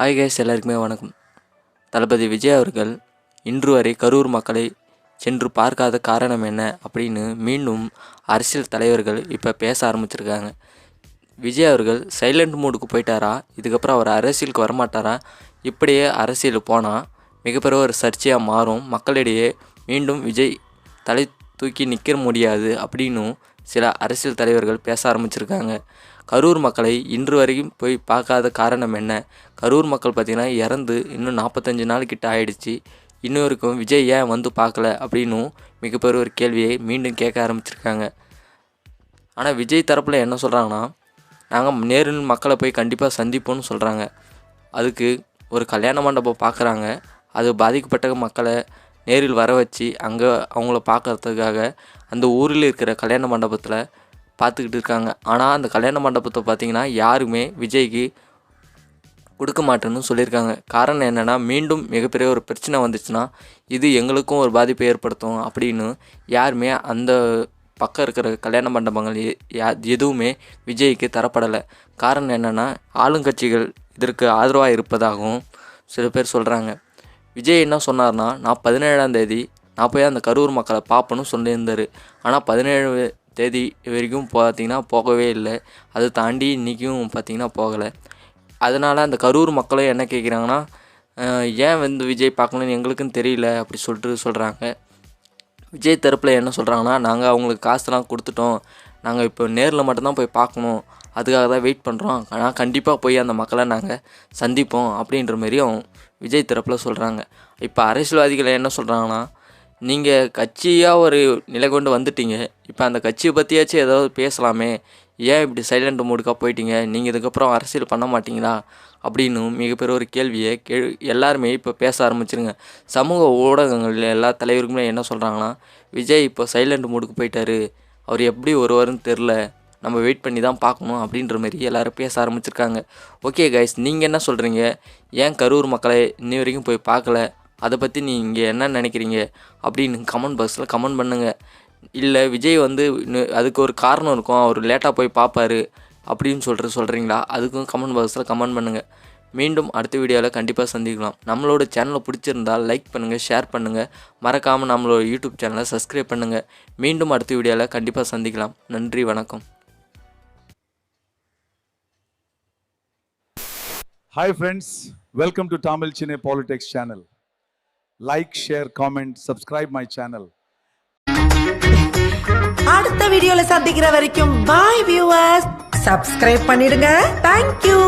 Hi guys எல்லாருக்குமே வணக்கம். தளபதி விஜய் அவர்கள் இன்று வரை கரூர் மக்களை சென்று பார்க்காத காரணம் என்ன அப்படின்னு மீண்டும் அரசியல் தலைவர்கள் இப்போ பேச ஆரம்பிச்சிருக்காங்க. விஜய் அவர்கள் சைலண்ட் மூடுக்கு போயிட்டாரா? இதுக்கப்புறம் அவர் அரசியலுக்கு வரமாட்டாரா? இப்படியே அரசியல் போனால் மிகப்பெரிய ஒரு சர்ச்சையாக மாறும். மக்களிடையே மீண்டும் விஜய் தலை தூக்கி நிற்க முடியாது அப்படின்னும் சில அரசியல் தலைவர்கள் பேச ஆரம்பிச்சிருக்காங்க. கரூர் மக்களை இன்று வரைக்கும் போய் பார்க்காத காரணம் என்ன? கரூர் மக்கள் பார்த்திங்கன்னா இறந்து இன்னும் நாற்பத்தஞ்சு நாள் கிட்ட ஆயிடுச்சு. இன்னும் வரைக்கும் விஜய் ஏன் வந்து பார்க்கல அப்படின்னும் மிகப்பெரிய ஒரு கேள்வியை மீண்டும் கேட்க ஆரம்பிச்சிருக்காங்க. ஆனால் விஜய் தரப்பில் என்ன சொல்கிறாங்கன்னா நாங்கள் நேரில் மக்களை போய் கண்டிப்பாக சந்திப்போம்னு சொல்கிறாங்க அதுக்கு ஒரு கல்யாண மண்டபம் பார்க்குறாங்க அது பாதிக்கப்பட்ட மக்களை நேரில் வர வச்சு அங்கே அவங்கள பார்க்கறதுக்காக அந்த ஊரில் இருக்கிற கல்யாண மண்டபத்தில் பார்த்துக்கிட்டு இருக்காங்க. ஆனால் அந்த கல்யாண மண்டபத்தை பார்த்திங்கன்னா யாருமே விஜய்க்கு கொடுக்க மாட்டேன்னு சொல்லியிருக்காங்க. காரணம் என்னென்னா மீண்டும் மிகப்பெரிய ஒரு பிரச்சனை வந்துச்சுன்னா இது எங்களுக்கும் ஒரு பாதிப்பை ஏற்படுத்தும் அப்படின்னு யாருமே அந்த பக்கம் இருக்கிற கல்யாண மண்டபங்கள் யா- எதுவுமே விஜய்க்கு தரப்படலை. காரணம் என்னென்னா ஆளுங்கட்சிகள் இதற்கு ஆதரவாக இருப்பதாகவும் சில பேர் சொல்கிறாங்க விஜய் என்ன சொன்னார்னா நான் பதினேழாம் தேதி நான் போய் அந்த கரூர் மக்களை பார்ப்பேன்னு சொல்லியிருந்தார். ஆனால் பதினேழு தேதி வரைக்கும் பார்த்தீங்கன்னா போகவே இல்லை. அதை தாண்டி இன்றைக்கும் பார்த்தீங்கன்னா போகலை. அதனால் அந்த கரூர் மக்களும் என்ன கேட்குறாங்கன்னா ஏன் வந்து விஜய் பார்க்கணும்னு எங்களுக்கும் தெரியல அப்படி சொல்லிட்டு சொல்கிறாங்க விஜய் தரப்பில் என்ன சொல்கிறாங்கன்னா நாங்கள் அவங்களுக்கு காசுலாம் கொடுத்துட்டோம். நாங்கள் இப்போ நேரில் மட்டும்தான் போய் பார்க்கணும். அதுக்காக தான் வெயிட் பண்ணுறோம் ஆனால் கண்டிப்பாக போய் அந்த மக்களை நாங்கள் சந்திப்போம். அப்படின்ற மாதிரியும் விஜய் தரப்பில் சொல்கிறாங்க இப்போ அரசியல்வாதிகள் என்ன சொல்கிறாங்கன்னா நீங்கள் கட்சியாக ஒரு நிலை கொண்டு வந்துட்டீங்க. இப்போ அந்த கட்சியை பற்றியாச்சும் ஏதாவது பேசலாமே. ஏன் இப்படி சைலண்ட் மூடுக்காக போயிட்டீங்க? நீங்கள் இதுக்கப்புறம் அரசியல் பண்ண மாட்டீங்களா? அப்படின்னு மிகப்பெரிய ஒரு கேள்வியை கே எல்லாருமே இப்போ பேச ஆரம்பிச்சிருங்க. சமூக ஊடகங்களில் எல்லா தலைவருக்குமே என்ன சொல்கிறாங்கன்னா விஜய் இப்போ சைலண்ட் மூடுக்கு போயிட்டாரு. அவர் எப்படி வருவாருன்னு தெரில நம்ம வெயிட் பண்ணி தான் பார்க்கணும். அப்படின்ற மாதிரி எல்லோரும் பேச ஆரம்பிச்சிருக்காங்க. ஓகே கைஸ் நீங்கள் என்ன சொல்கிறீங்க ஏன் கரூர் மக்களை இன்னி வரைக்கும் போய் பார்க்கல? அதை பற்றி நீங்கள் என்ன நினைக்கிறீங்க? அப்படின்னு கமெண்ட் பாக்ஸில் கமெண்ட் பண்ணுங்கள் இல்லை விஜய் வந்து இன்னும் அதுக்கு ஒரு காரணம் இருக்கும். அவர் லேட்டாக போய் பார்ப்பாரு அப்படின்னு சொல்கிற சொல்கிறீங்களா அதுக்கும் கமெண்ட் பாக்ஸில் கமெண்ட் பண்ணுங்கள் மீண்டும் அடுத்த வீடியோவில் கண்டிப்பாக சந்திக்கலாம். நம்மளோட சேனலை பிடிச்சிருந்தால் லைக் பண்ணுங்கள் ஷேர் பண்ணுங்கள் மறக்காமல் நம்மளோட யூடியூப் சேனலை சப்ஸ்கிரைப் பண்ணுங்கள் மீண்டும் அடுத்த வீடியோவில் கண்டிப்பாக சந்திக்கலாம். நன்றி வணக்கம். Hi friends welcome to Tamil Chennai Polytex channel like share comment subscribe my channel அடுத்த வீடியோல சந்திக்கிற வரைக்கும் பாய் வியூவர்ஸ் சப்ஸ்கிரைப் பண்ணிடுங்க. Thank you